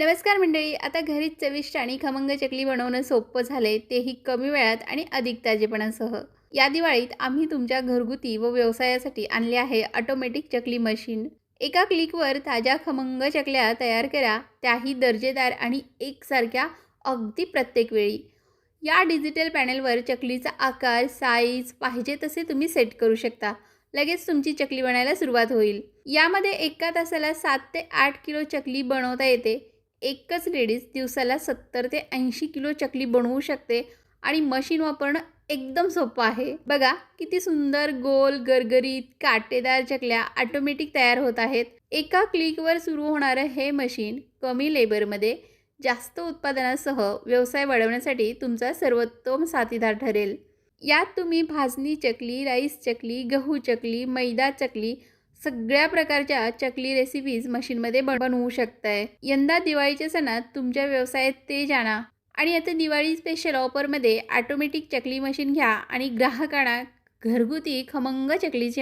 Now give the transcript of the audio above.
नमस्कार मंडळी आता घरीच चविष्ट आणि खमंग चकली बनवणं सोपं झालंय तेही कमी वेळात आणि अधिक ताजेपणासह. या दिवाळीत आम्ही तुमच्या घरगुती व व्यवसायासाठी आणले आहे ऑटोमॅटिक चकली मशीन एका क्लिकवर ताज्या खमंग चकल्या तयार करा त्याही दर्जेदार आणि एकसारख्या अगदी प्रत्येक वेळी. या डिजिटल पॅनेलवर चकलीचा आकार साईज पाहिजे तसे तुम्ही सेट करू शकता. लगेच तुमची चकली बनायला सुरुवात होईल. यामध्ये एका तासाला सात ते आठ किलो चकली बनवता येते. एकच लेडीज दिवसाला सत्तर ते ऐंशी किलो चकली बनवू शकते आणि मशीन वापरणं एकदम सोपं आहे. बघा किती सुंदर गोल गरगरीत काटेदार चकल्या ऑटोमॅटिक तयार होत आहेत. एका क्लिकवर सुरू होणारं हे मशीन कमी लेबरमध्ये जास्त उत्पादनासह व्यवसाय वाढवण्यासाठी तुमचा सर्वोत्तम साथीदार ठरेल. यात तुम्ही भाजणी चकली राईस चकली गहू चकली मैदा चकली सगळ्या प्रकारच्या चकली रेसिपीज मशीनमध्ये बनवू शकताय. यंदा दिवाळीच्या सणात तुमच्या व्यवसायात ते जाणा. आणि आता दिवाळी स्पेशल ऑफरमध्ये ऑटोमॅटिक चकली मशीन घ्या आणि ग्राहकांना घरगुती खमंग चकलीची